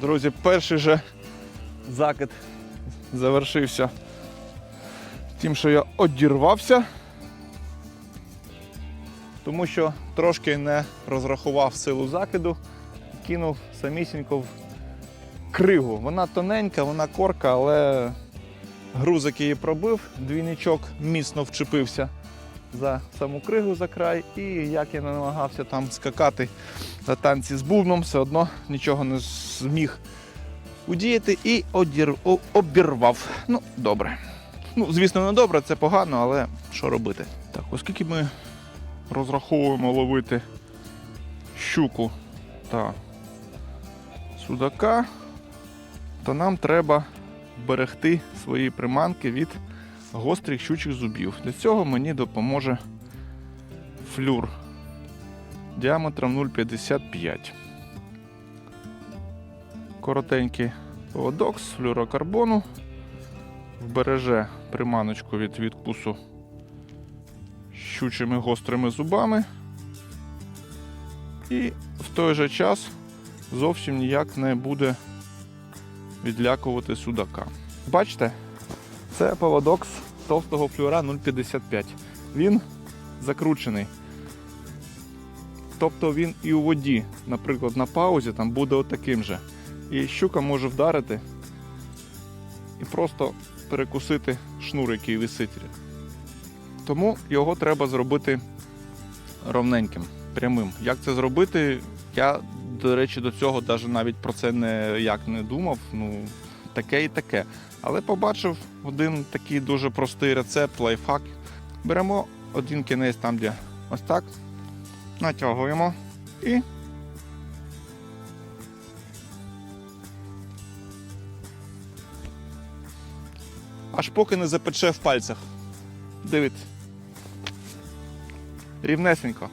Друзі, перший же закид завершився тим, що я одірвався, тому що трошки не розрахував силу закиду, кинув самісінько в кригу. Вона тоненька, вона корка, але грузик її пробив, двійничок міцно вчепився за саму кригу за край, і як я не намагався там скакати на танці з бубном, все одно нічого не зміг удіяти і одір... обірвав. Ну, добре. Ну, звісно, не добре, це погано, але що робити? Так, оскільки ми розраховуємо ловити щуку та судака, то нам треба берегти свої приманки від гострих щучих зубів. Для цього мені допоможе флюр діаметром 0,55. Коротенький поводок з флюрокарбону вбереже приманочку від відкусу щучими гострими зубами. І в той же час зовсім ніяк не буде відлякувати судака. Бачите, це поводок з товстого флюра 0,55. Він закручений. Тобто він і у воді, наприклад, на паузі там буде отаким же. І щука може вдарити і просто перекусити шнур, який висить. Тому його треба зробити ровненьким, прямим. Як це зробити? Я, до речі, до цього навіть про це ніяк не думав. Ну, таке і таке. Але побачив один такий дуже простий рецепт, лайфхак. Беремо один кінець там, де ось так, натягуємо і аж поки не запече в пальцях. Дивіться. Рівнесенько.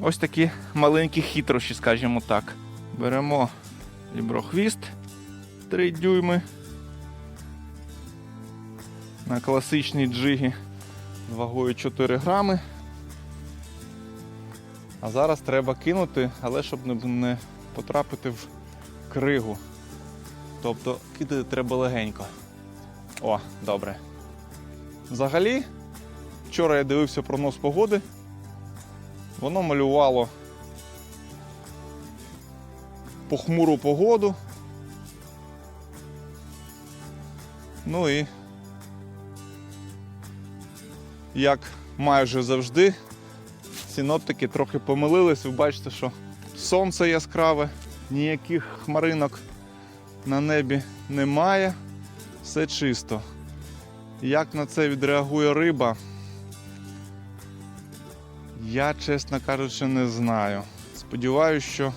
Ось такі маленькі хитрощі, скажімо так. Беремо ліброхвіст 3 дюйми. На класичній джигі з вагою 4 грами. А зараз треба кинути, але щоб не потрапити в кригу. Тобто кидати треба легенько. О, добре. Взагалі, вчора я дивився прогноз погоди. Воно малювало похмуру погоду. Ну і як майже завжди, синоптики трохи помилились. Ви бачите, що сонце яскраве, ніяких хмаринок на небі немає, все чисто. Як на це відреагує риба? Я, чесно кажучи, не знаю. Сподіваюсь, що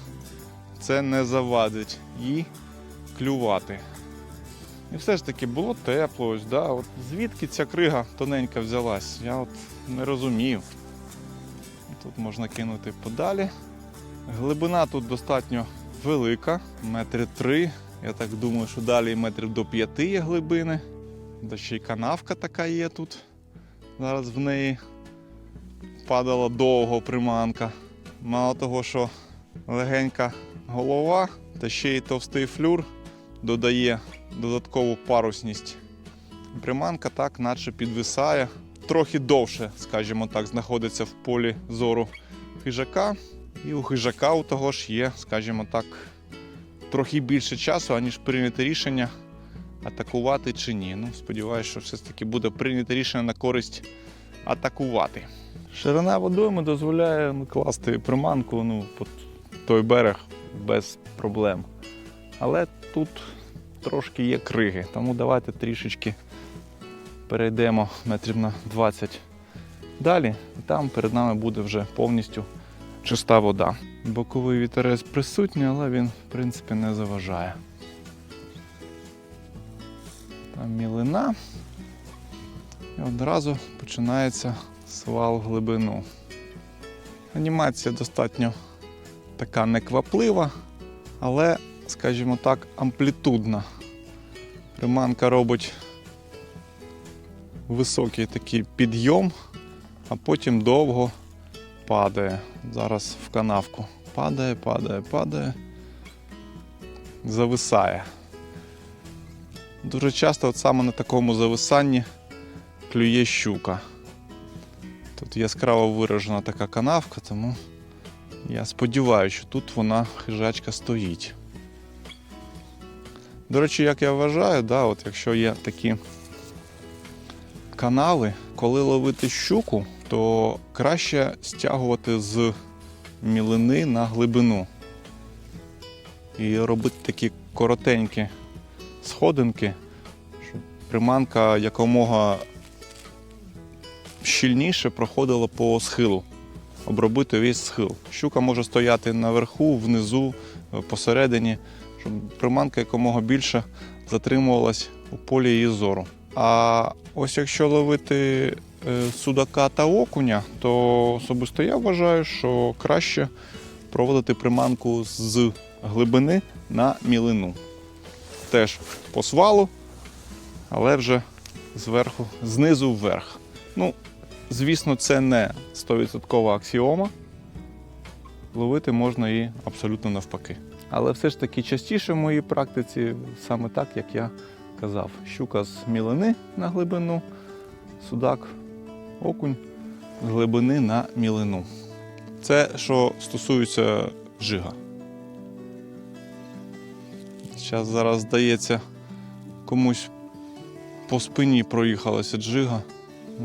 це не завадить їй клювати. І все ж таки було тепло, ось, да? от звідки ця крига тоненька взялась? Я от не розумів. Тут можна кинути подалі. Глибина тут достатньо велика, метри три. Я так думаю, що далі метрів до п'яти є глибини. Да ще й канавка така є тут. Зараз в неї падала довго приманка. Мало того, що легенька голова, та ще й товстий флюр додає додаткову парусність. Приманка так, наче підвисає. Трохи довше, скажімо так, знаходиться в полі зору хижака. І у хижака у того ж є, скажімо так, трохи більше часу, аніж прийняти рішення атакувати чи ні. Ну, сподіваюся, що все ж таки буде прийнято рішення на користь атакувати. Ширина водойми дозволяє ну, класти приманку ну, під той берег без проблем. Але тут трошки є криги, тому давайте трішечки перейдемо метрів на 20 далі, і там перед нами буде вже повністю чиста вода. Боковий вітерець присутній, але він в принципі не заважає. Там мілина. І одразу починається свал глибину. Анімація достатньо така некваплива, але, скажімо так, амплітудна. Приманка робить високий такий підйом, а потім довго падає. Зараз в канавку падає, падає, падає. Зависає. Дуже часто от саме на такому зависанні клює щука. Тут яскраво виражена така канавка, тому я сподіваюся, що тут вона хижачка стоїть. До речі, як я вважаю, да, от якщо є такі канави, коли ловити щуку, то краще стягувати з мілини на глибину. І робити такі коротенькі сходинки, щоб приманка якомога щільніше проходила по схилу, обробити весь схил. Щука може стояти наверху, внизу, е, посередині, щоб приманка якомога більше затримувалась у полі її зору. А ось якщо ловити е, судака та окуня, то особисто я вважаю, що краще проводити приманку з глибини на мілину. Теж по свалу, але вже зверху, знизу вверх. Ну, звісно, це не 100% аксіома. Ловити можна і абсолютно навпаки. Але все ж таки частіше в моїй практиці саме так, як я казав. Щука з мілини на глибину, судак, окунь з глибини на мілину. Це що стосується жига. Зараз зараз здається, комусь по спині проїхалася джига.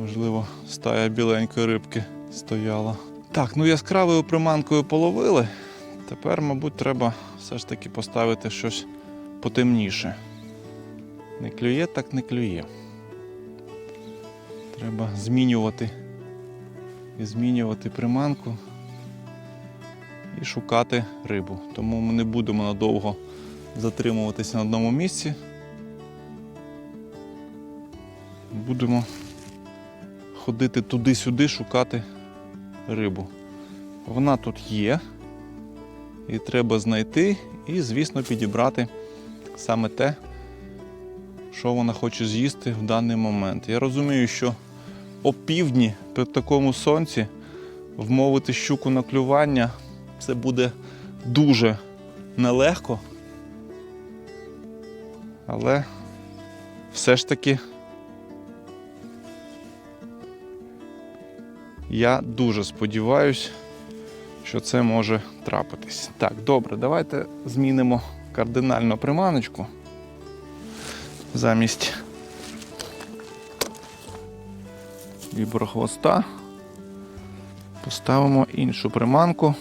Можливо, стая біленької рибки стояла. Так, ну яскравою приманкою половили. Тепер, мабуть, треба все ж таки поставити щось потемніше. Не клює, так не клює. Треба змінювати і змінювати приманку і шукати рибу. Тому ми не будемо надовго затримуватися на одному місці. Будемо ходити туди-сюди, шукати рибу. Вона тут є. І треба знайти і, звісно, підібрати саме те, що вона хоче з'їсти в даний момент. Я розумію, що опівдні при такому сонці вмовити щуку на клювання це буде дуже нелегко. Але все ж таки я дуже сподіваюся, що це може трапитись. Так, добре, давайте змінимо кардинально приманочку. Замість віброхвоста поставимо іншу приманку,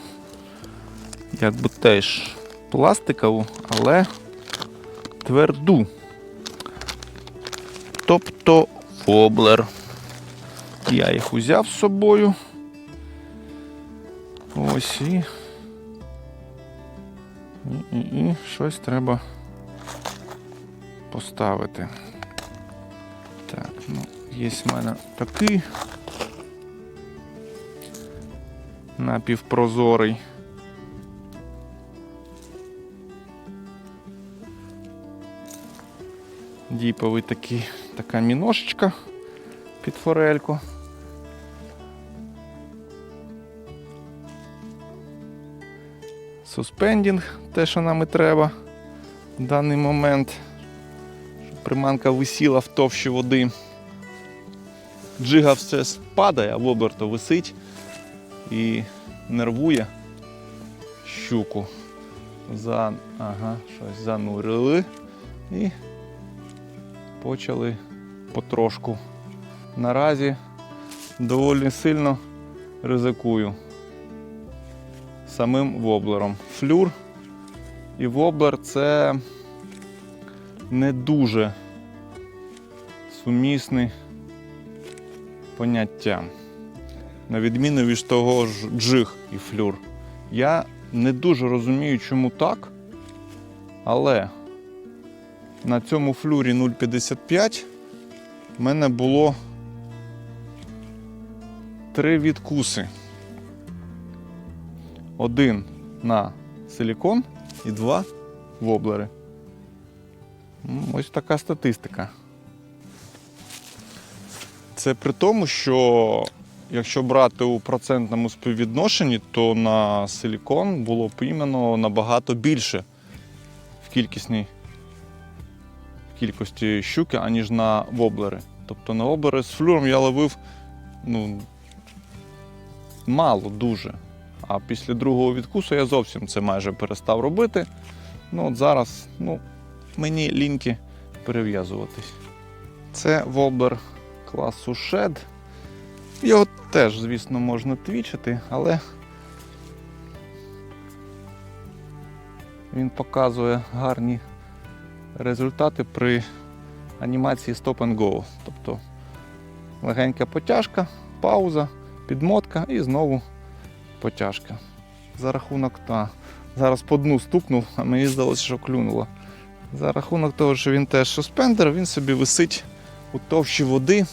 якби теж пластикову, але тверду. Тобто воблер. Я їх узяв з собою. Ось і. І, і, і щось треба поставити. Так, ну, є в мене такий напівпрозорий. Діповий такий, така міношечка під форельку. Суспендінг, те, що нам і треба в даний момент, щоб приманка висіла в товщі води. Джига все спадає, а воблер то висить і нервує щуку. За... Ага, щось занурили і почали потрошку. Наразі доволі сильно ризикую самим воблером. Флюр і воблер це не дуже сумісні поняття. На відміну від того ж джиг і флюр. Я не дуже розумію, чому так, але на цьому флюрі 0,55 в мене було три відкуси. Один на силікон і два воблери. Ось така статистика. Це при тому, що якщо брати у процентному співвідношенні, то на силікон було піймано набагато більше в кількісній в кількості щуки, аніж на воблери. Тобто на воблери з флюром я ловив ну, мало дуже. А після другого відкусу я зовсім це майже перестав робити. Ну от зараз ну, мені ліньки перев'язуватись. Це воблер класу Shed. Його теж, звісно, можна твічити, але він показує гарні результати при анімації Stop and Go. Тобто легенька потяжка, пауза, підмотка і знову потяжка. За рахунок та. Зараз по дну стукнув, а мені здалося, що клюнуло. За рахунок того, що він теж суспендер, він собі висить у товщі води.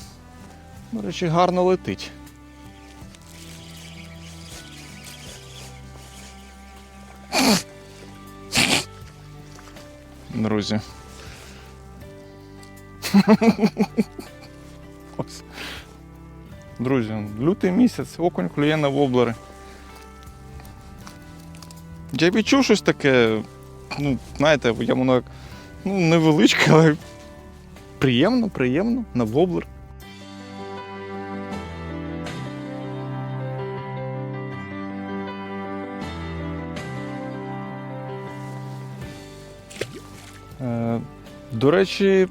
До речі, гарно летить. Друзі. Друзі, лютий місяць, окунь клює на воблери. Я відчув щось таке, ну, знаєте, я воно як ну, невеличке, але приємно, приємно на воблер. Е, До речі,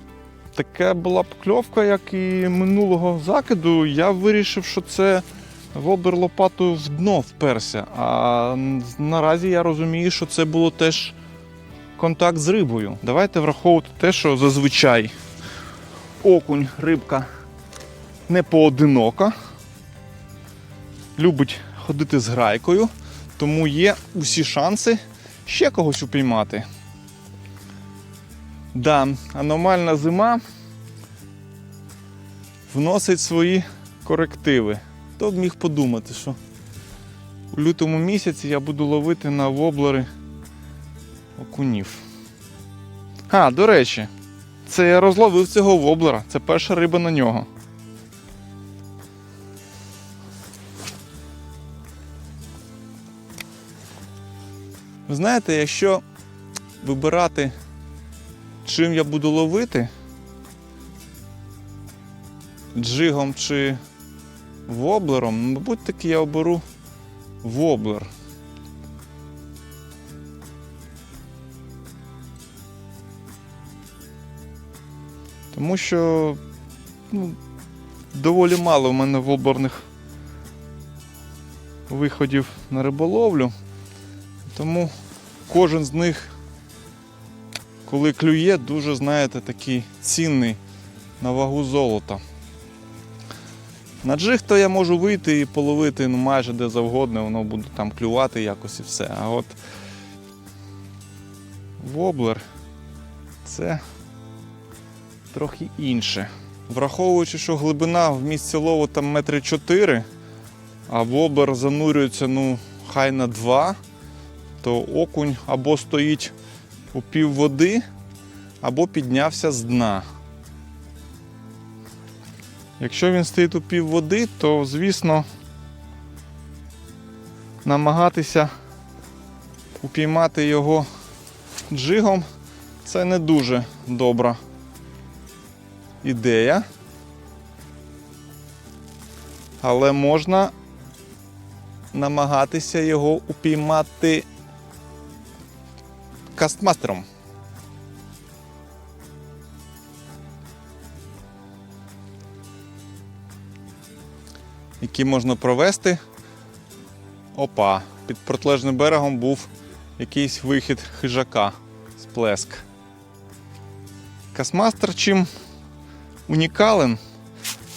така була покльовка, як і минулого закиду. Я вирішив, що це воблер лопатою в дно вперся. А наразі я розумію, що це було теж контакт з рибою. Давайте враховувати те, що зазвичай окунь, рибка не поодинока, любить ходити з грайкою, тому є усі шанси ще когось упіймати. Да, аномальна зима вносить свої корективи. Хто б міг подумати, що у лютому місяці я буду ловити на воблери окунів. А, до речі, це я розловив цього воблера. Це перша риба на нього. Ви знаєте, якщо вибирати, чим я буду ловити, джигом чи воблером, мабуть, таки я оберу воблер. Тому що ну, доволі мало в мене воблерних виходів на риболовлю. Тому кожен з них, коли клює, дуже, знаєте, такий цінний на вагу золота. На джиг то я можу вийти і половити ну, майже де завгодно, воно буде там клювати якось і все. А от воблер це трохи інше. Враховуючи, що глибина в місці лову там метри 4, а воблер занурюється ну, хай на 2, то окунь або стоїть у пів води, або піднявся з дна. Якщо він стоїть у пів води, то, звісно, намагатися упіймати його джигом це не дуже добра ідея. Але можна намагатися його упіймати кастмастером. Які можна провести. Опа, під протилежним берегом був якийсь вихід хижака, сплеск. Касмастер чим унікален,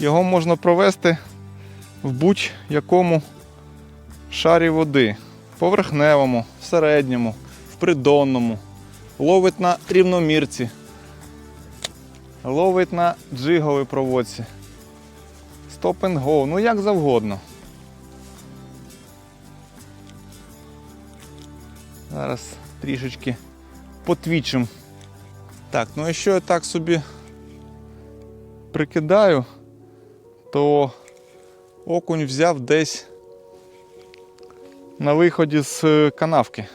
його можна провести в будь-якому шарі води. Поверхневому, в середньому, в придонному. Ловить на рівномірці. Ловить на джиговій проводці. Stop and go, ну як завгодно. Зараз трішечки потвічим. Так, ну якщо я так собі прикидаю, то окунь взяв десь на виході з е, канавки.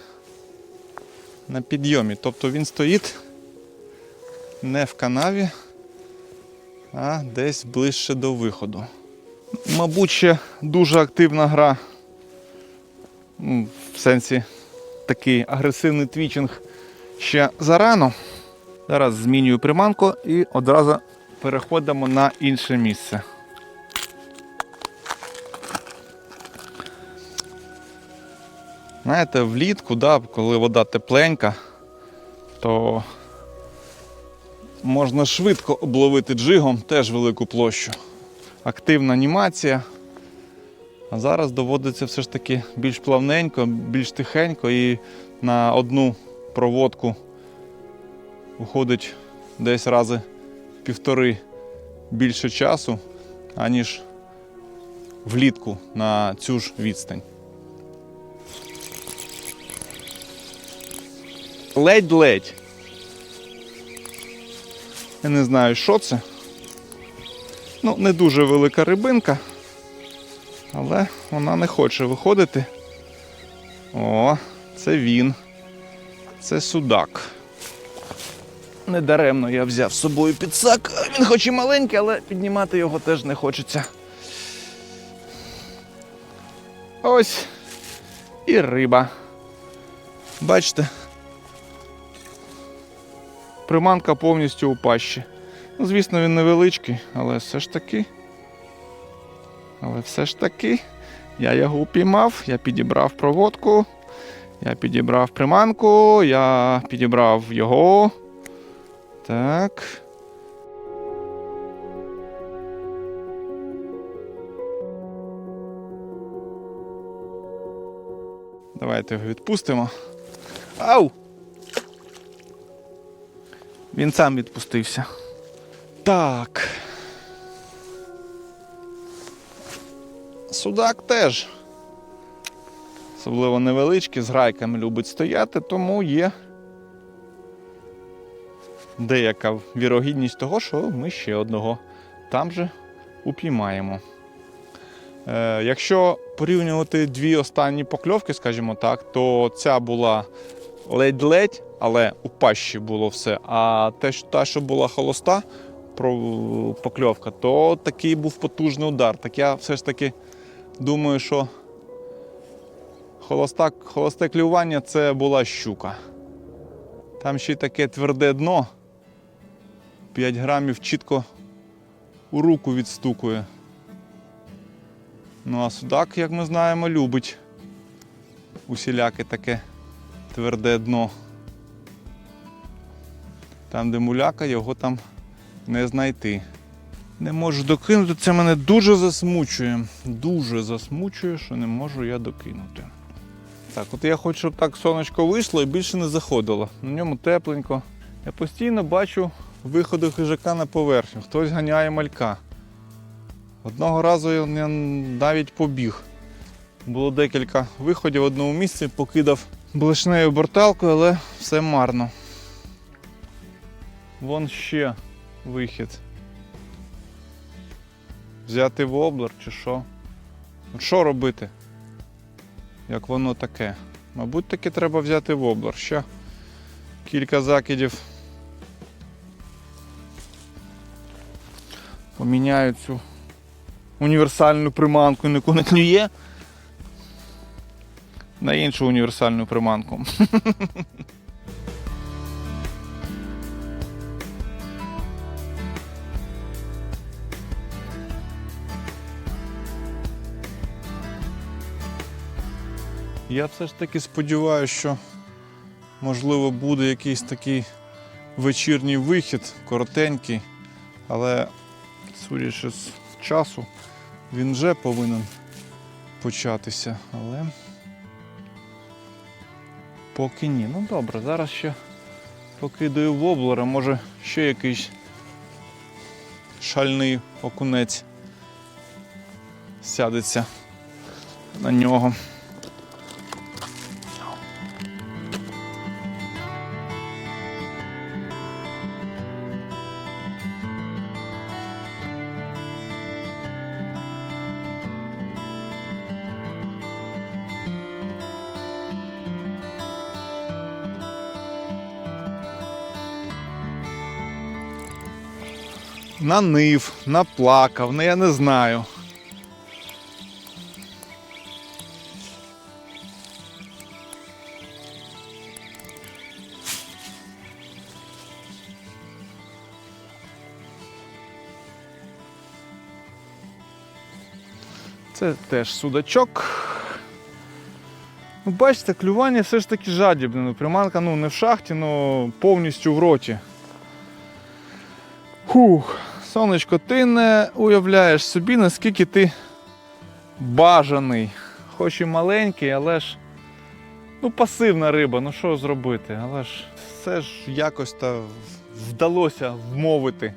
На підйомі. Тобто він стоїть не в канаві, а десь ближче до виходу. Мабуть, ще дуже активна гра. В сенсі такий агресивний твічинг ще зарано. Зараз змінюю приманку і одразу переходимо на інше місце. Знаєте, влітку, да, коли вода тепленька, то можна швидко обловити джигом теж велику площу. Активна анімація. А зараз доводиться все ж таки більш плавненько, більш тихенько і на одну проводку уходить десь рази півтори більше часу, аніж влітку на цю ж відстань. Ледь-ледь. Я не знаю, що це. Ну, не дуже велика рибинка, але вона не хоче виходити. О, це він. Це судак. Недаремно я взяв з собою підсак. Він хоч і маленький, але піднімати його теж не хочеться. Ось і риба. Бачите? Приманка повністю у пащі. Ну, звісно, він невеличкий, але все ж таки. Але все ж таки я його упіймав, я підібрав проводку, я підібрав приманку, я підібрав його. Так. Давайте його відпустимо. Ау! Він сам відпустився. Так. Судак теж. Особливо невеличкий, з грайками любить стояти, тому є деяка вірогідність того, що ми ще одного там же упіймаємо. Е, якщо порівнювати дві останні покльовки, скажімо так, то ця була ледь-ледь, але у пащі було все. А те, та, що була холоста покльовка, то такий був потужний удар. Так я все ж таки думаю, що холоста, холосте клювання це була щука. Там ще й таке тверде дно. 5 грамів чітко у руку відстукує. Ну а судак, як ми знаємо, любить усіляке таке тверде дно. Там, де муляка, його там не знайти. Не можу докинути, це мене дуже засмучує. Дуже засмучує, що не можу я докинути. Так, от я хочу, щоб так сонечко вийшло і більше не заходило. На ньому тепленько. Я постійно бачу виходи хижака на поверхню. Хтось ганяє малька. Одного разу я навіть побіг. Було декілька виходів в одному місці, покидав блешнею борталкою, але все марно. Вон ще вихід. Взяти воблер чи що? От що робити? Як воно таке? Мабуть, таки треба взяти воблер. Ще кілька закидів. Поміняю цю універсальну приманку, яку не клює. На іншу універсальну приманку. Я все ж таки сподіваюся, що можливо буде якийсь такий вечірній вихід, коротенький, але судячи з часу, він вже повинен початися. Але поки ні. Ну добре, зараз ще покидаю воблера, може ще якийсь шальний окунець сядеться на нього. Нанив, наплакав, ну я не знаю. Це теж судачок. Ну, бачите, клювання все ж таки жадібне. Ну, приманка ну, не в шахті, але повністю в роті. Хух, сонечко, ти не уявляєш собі, наскільки ти бажаний. Хоч і маленький, але ж ну, пасивна риба, ну що зробити? Але ж все ж якось та вдалося вмовити.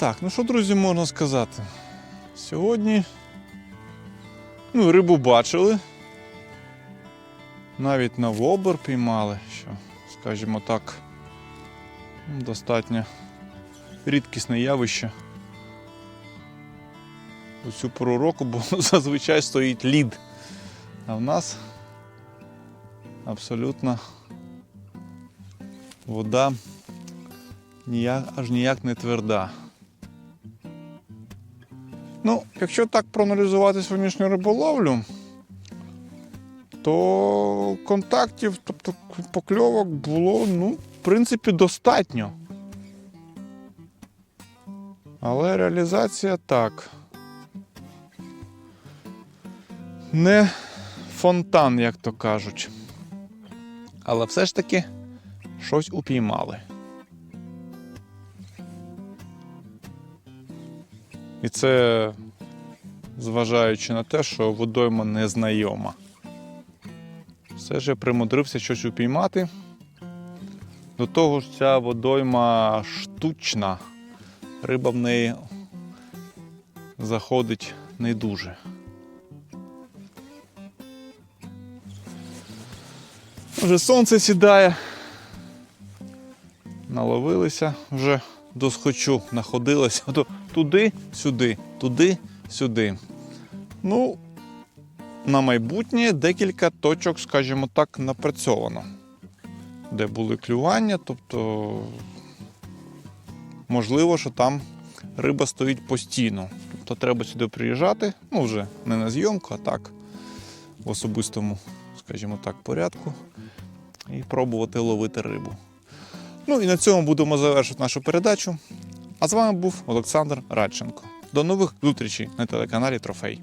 Так, ну що, друзі, можна сказати? Сьогодні ну, рибу бачили. Навіть на вобер піймали, що, скажімо так, ну, достатньо рідкісне явище. У цю пору року, бо зазвичай стоїть лід. А в нас абсолютно вода аж ніяк не тверда. Ну, якщо так проаналізувати сьогоднішню риболовлю, то контактів, тобто покльовок було, ну, в принципі, достатньо. Але реалізація так. Не фонтан, як то кажуть. Але все ж таки щось упіймали. І це зважаючи на те, що водойма незнайома. Все ж я примудрився щось упіймати. До того ж, ця водойма штучна. Риба в неї заходить не дуже. Вже сонце сідає. Наловилися вже до схочу, находилися то туди, сюди, туди, сюди. Ну, на майбутнє декілька точок, скажімо так, напрацьовано, де були клювання, тобто можливо, що там риба стоїть постійно. Тобто треба сюди приїжджати, ну вже не на зйомку, а так, в особистому, скажімо так, порядку, і пробувати ловити рибу. Ну і на цьому будемо завершувати нашу передачу. А з вами був Олександр Радченко. До нових зустрічей на телеканалі Трофей.